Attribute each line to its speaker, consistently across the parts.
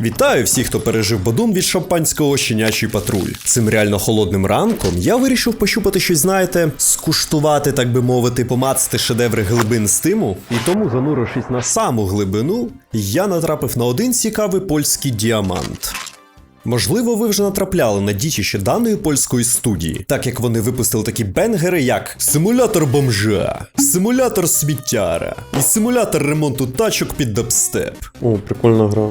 Speaker 1: Вітаю всіх, хто пережив бадун від шампанського щенячий патруль. Цим реально холодним ранком я вирішив пощупати щось, знаєте, скуштувати, так би мовити, помацати шедеври глибин стиму. І тому, занурившись на саму глибину, я натрапив на один цікавий польський діамант. Можливо, ви вже натрапляли на дічище даної польської студії, так як вони випустили такі бенгери, як симулятор бомжа, симулятор сміттяра і симулятор ремонту тачок під дабстеп.
Speaker 2: О, прикольна гра.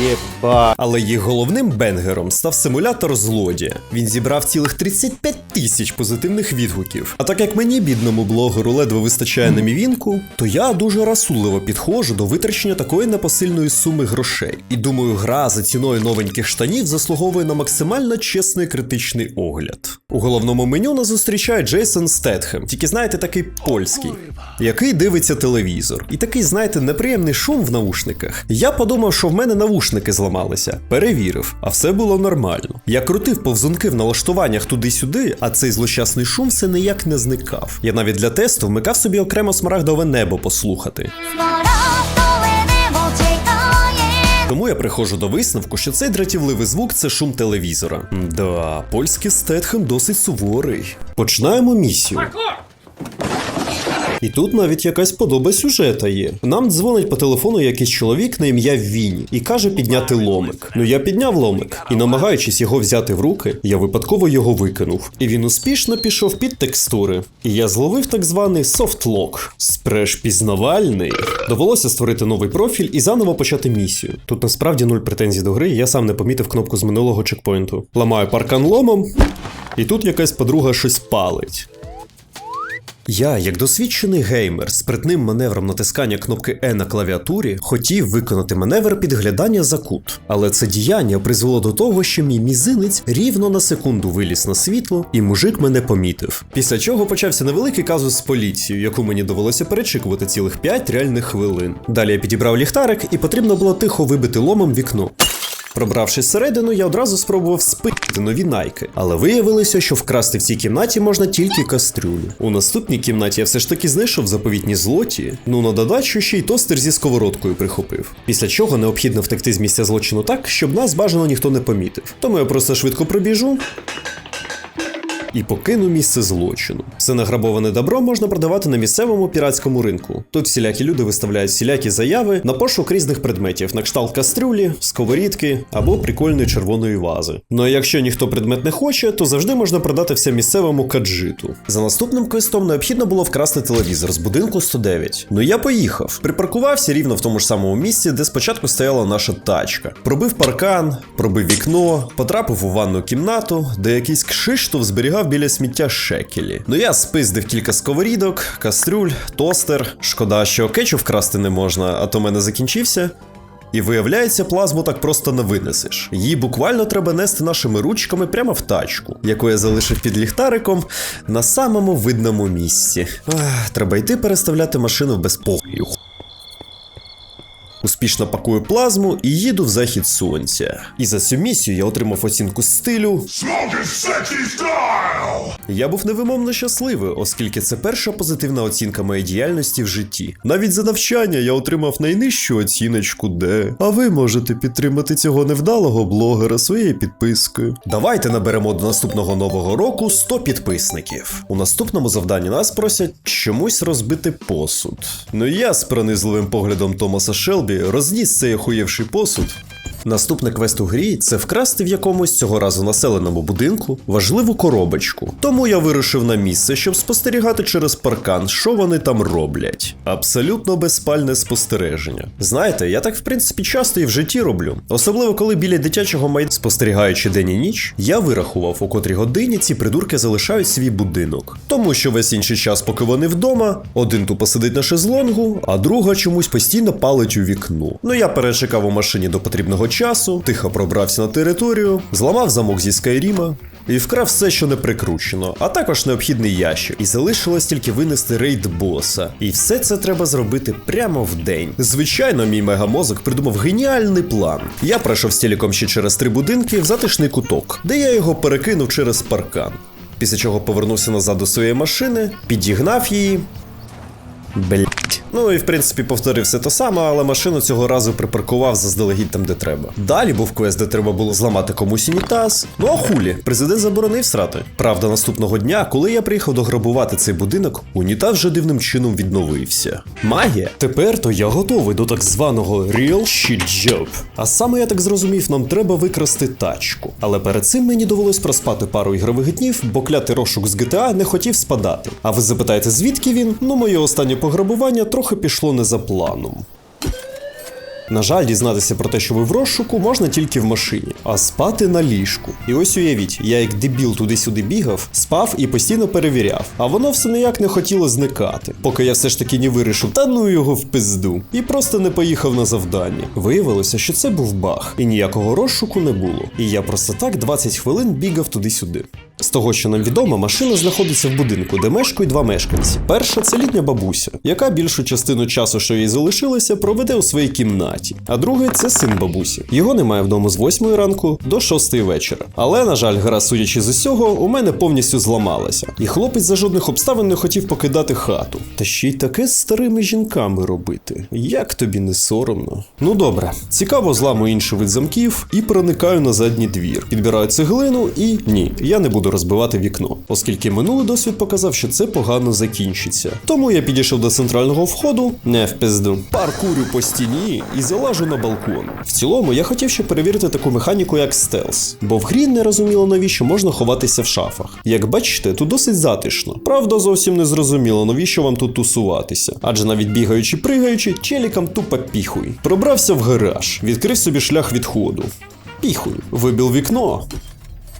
Speaker 1: Єба. Але їх головним бенгером став симулятор злодія. Він зібрав цілих 35 тисяч позитивних відгуків. А так як мені, бідному блогеру, ледве вистачає на мівінку, то я дуже розсудливо підходжу до витрачення такої непосильної суми грошей. І думаю, гра за ціною новеньких штанів заслуговує на максимально чесний критичний огляд. У головному меню нас зустрічає Джейсон Стетхем, тільки знаєте, такий польський, який дивиться телевізор. І такий, знаєте, неприємний шум в наушниках. Я подумав, що в мене навушники навушники зламалися. Перевірив, а все було нормально. Я крутив повзунки в налаштуваннях туди-сюди, а цей злощасний шум все ніяк не зникав. Я навіть для тесту вмикав собі окремо смарагдове небо послухати. Тому я приходжу до висновку, що цей дратівливий звук це шум телевізора. Да, польський стетхем досить суворий. Починаємо місію. І тут навіть якась подоба сюжета є. Нам дзвонить по телефону якийсь чоловік на ім'я Віні і каже підняти ломик. Ну я підняв ломик, і намагаючись його взяти в руки, я випадково його викинув. І він успішно пішов під текстури. І я зловив так званий софтлок. Спреш пізнавальний. Довелося створити новий профіль і заново почати місію. Тут насправді нуль претензій до гри, я сам не помітив кнопку з минулого чекпоінту. Ламаю паркан ломом, і тут якась подруга щось палить. Я, як досвідчений геймер, спритним маневром натискання кнопки E на клавіатурі, хотів виконати маневр підглядання за кут. Але це діяння призвело до того, що мій мізинець рівно на секунду виліз на світло, і мужик мене помітив. Після чого почався невеликий казус з поліцією, яку мені довелося перечикувати цілих 5 реальних хвилин. Далі я підібрав ліхтарик, і потрібно було тихо вибити ломом вікно. Пробравшись всередину, я одразу спробував спити нові найки, але виявилося, що вкрасти в цій кімнаті можна тільки кастрюлю. У наступній кімнаті я все ж таки знайшов заповітні злоті, ну на додачу ще й тостер зі сковородкою прихопив. Після чого необхідно втекти з місця злочину так, щоб нас бажано ніхто не помітив. Тому я просто швидко пробіжу. І покину місце злочину. Все награбоване добро можна продавати на місцевому піратському ринку. Тут всілякі люди виставляють всілякі заяви на пошук різних предметів, на кшталт кастрюлі, сковорідки або прикольної червоної вази. Ну а якщо ніхто предмет не хоче, то завжди можна продати все місцевому каджиту. За наступним квестом необхідно було вкрасти телевізор з будинку 109. Ну я поїхав. Припаркувався рівно в тому ж самому місці, де спочатку стояла наша тачка. Пробив паркан, пробив вікно, потрапив у ванну кімнату, де якийсь кшиштов зберігав біля сміття шекелі. Ну я спиздив кілька сковорідок, кастрюль, тостер. Шкода, що кетчуп вкрасти не можна, а то мене закінчився. І виявляється, плазму так просто не винесеш. Її буквально треба нести нашими ручками прямо в тачку, яку я залишив під ліхтариком на самому видному місці. Ах, треба йти переставляти машину в безпокою. Успішно пакую плазму і їду в захід сонця. І за цю місію я отримав оцінку стилю. Я був невимовно щасливий, оскільки це перша позитивна оцінка моєї діяльності в житті. Навіть за навчання я отримав найнижчу оціночку Д. А ви можете підтримати цього невдалого блогера своєю підпискою. Давайте наберемо до наступного нового року 100 підписників. У наступному завданні нас просять чомусь розбити посуд. Ну я з пронизливим поглядом Томаса Шелбі розніс цей охуєвший посуд. Наступний квест у грі це вкрасти в якомусь цього разу населеному будинку важливу коробочку. Тому я вирушив на місце, щоб спостерігати через паркан, що вони там роблять. Абсолютно безпальне спостереження. Знаєте, я так в принципі часто і в житті роблю. Особливо коли біля дитячого майдану, спостерігаючи день і ніч, я вирахував, у котрій годині ці придурки залишають свій будинок. Тому що весь інший час, поки вони вдома, один тупо сидить на шезлонгу, а друга чомусь постійно палить у вікно. Ну я перечекав у машині до потрібного часу, тихо пробрався на територію, зламав замок зі Скайріма. І вкрав все, що не прикручено, а також необхідний ящик. І залишилось тільки винести рейд боса. І все це треба зробити прямо в день. Звичайно, мій мегамозок придумав геніальний план. Я пройшов з телеком ще через три будинки в затишний куток, де я його перекинув через паркан. Після чого повернувся назад до своєї машини, підігнав її. Блять. Ну і в принципі повторив все те саме, але машину цього разу припаркував заздалегідь там, де треба. Далі був квест, де треба було зламати комусь унітаз. Ну а хулі, президент заборонив срати. Правда, наступного дня, коли я приїхав дограбувати цей будинок, унітаз вже дивним чином відновився. Магія. Тепер то я готовий до так званого real shit job. А саме я так зрозумів, нам треба викрасти тачку. Але перед цим мені довелось проспати пару ігрових днів, бо клятий розшук з GTA не хотів спадати. А ви запитаєте, звідки він? Ну, моє останнє пограбування трохи пішло не за планом. На жаль, дізнатися про те, що ви в розшуку, можна тільки в машині, а спати на ліжку. І ось уявіть, я як дебіл туди-сюди бігав, спав і постійно перевіряв, а воно все ніяк не хотіло зникати, поки я все ж таки не вирішив, та ну його в пизду, і просто не поїхав на завдання. Виявилося, що це був баг, і ніякого розшуку не було. І я просто так 20 хвилин бігав туди-сюди. З того, що нам відомо, машина знаходиться в будинку, де мешкають два мешканці. Перша це літня бабуся, яка більшу частину часу, що їй залишилося, проведе у своїй кімнаті. А другий це син бабусі. Його немає вдома з 8 ранку до 6 вечора. Але, на жаль, гра, судячи з усього, у мене повністю зламалася. І хлопець за жодних обставин не хотів покидати хату. Та ще й таке з старими жінками робити. Як тобі не соромно? Ну добре, цікаво, зламую інший вид замків і проникаю на задній двір. Підбираю цеглину і ні, я не буду розбивати вікно, оскільки минулий досвід показав, що це погано закінчиться. Тому я підійшов до центрального входу, не в пизду, паркурю по стіні і залажу на балкон. В цілому я хотів ще перевірити таку механіку, як стелс, бо в грі не розуміло навіщо можна ховатися в шафах. Як бачите, тут досить затишно. Правда, зовсім не зрозуміло, навіщо вам тут тусуватися. Адже навіть бігаючи, пригаючи, челікам тупо піхуй. Пробрався в гараж, відкрив собі шлях відходу. Піхуй, вибив вікно.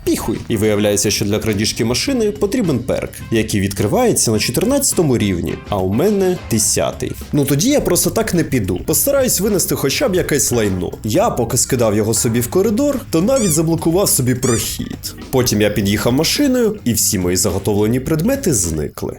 Speaker 1: Піхуй. І виявляється, що для крадіжки машини потрібен перк, який відкривається на 14 рівні, а у мене 10. Ну тоді я просто так не піду. Постараюсь винести хоча б якесь лайно. Я поки скидав його собі в коридор, то навіть заблокував собі прохід. Потім я під'їхав машиною, і всі мої заготовлені предмети зникли.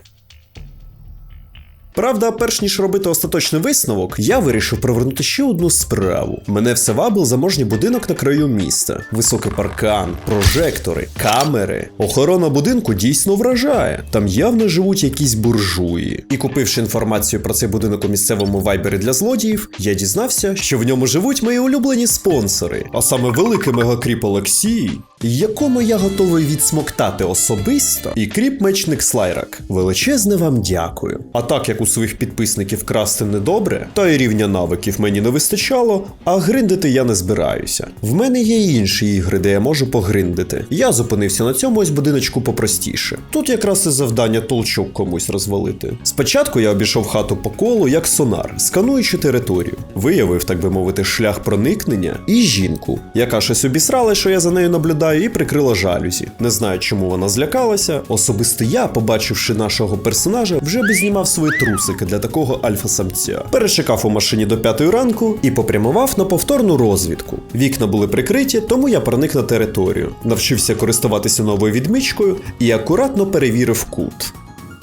Speaker 1: Правда, перш ніж робити остаточний висновок, я вирішив провернути ще одну справу. Мене все вабив заможній будинок на краю міста. Високий паркан, прожектори, камери. Охорона будинку дійсно вражає. Там явно живуть якісь буржуї. І купивши інформацію про цей будинок у місцевому вайбері для злодіїв, я дізнався, що в ньому живуть мої улюблені спонсори, а саме великий мегакріп Олексій, якому я готовий відсмоктати особисто, і кріп-мечник Слайрак. Величезне вам дякую. А так як у своїх підписників красти недобре, та й рівня навиків мені не вистачало, а гриндити я не збираюся. В мене є інші ігри, де я можу погриндити. Я зупинився на цьому ось будиночку попростіше. Тут якраз і завдання толчок комусь розвалити. Спочатку я обійшов хату по колу як сонар, скануючи територію. Виявив, так би мовити, шлях проникнення і жінку, яка щось обісрала, що я за нею наблюдаю, і прикрила жалюзі. Не знаю, чому вона злякалася. Особисто я, побачивши нашого персонажа, вже би знімав свої трусики для такого альфа-самця. Перечекав у машині до п'ятої ранку і попрямував на повторну розвідку. Вікна були прикриті, тому я проник на територію, навчився користуватися новою відмичкою і акуратно перевірив кут.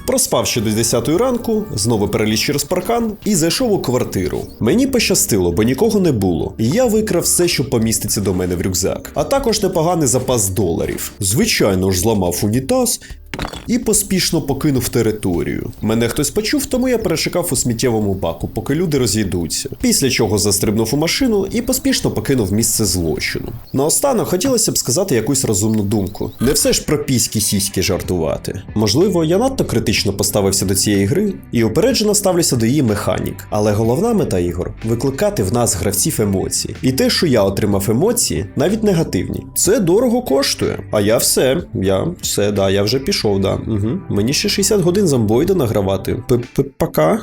Speaker 1: Проспав ще до 10 ранку, знову переліз через паркан і зайшов у квартиру. Мені пощастило, бо нікого не було. І я викрав все, що поміститься до мене в рюкзак, а також непоганий запас доларів. Звичайно ж, зламав унітаз. І поспішно покинув територію. Мене хтось почув, тому я перешикав у сміттєвому баку, поки люди розійдуться. Після чого застрибнув у машину і поспішно покинув місце злочину. Наостанок хотілося б сказати якусь розумну думку. Не все ж про піські сіськи жартувати. Можливо, я надто критично поставився до цієї гри і упереджено ставлюся до її механік. Але головна мета ігор викликати в нас гравців емоції. І те, що я отримав емоції, навіть негативні, це дорого коштує. А я все, я все, да, я вже пішов, да. Угу. Мені ще 60 годин зомбоїда награвати. П-п-пока.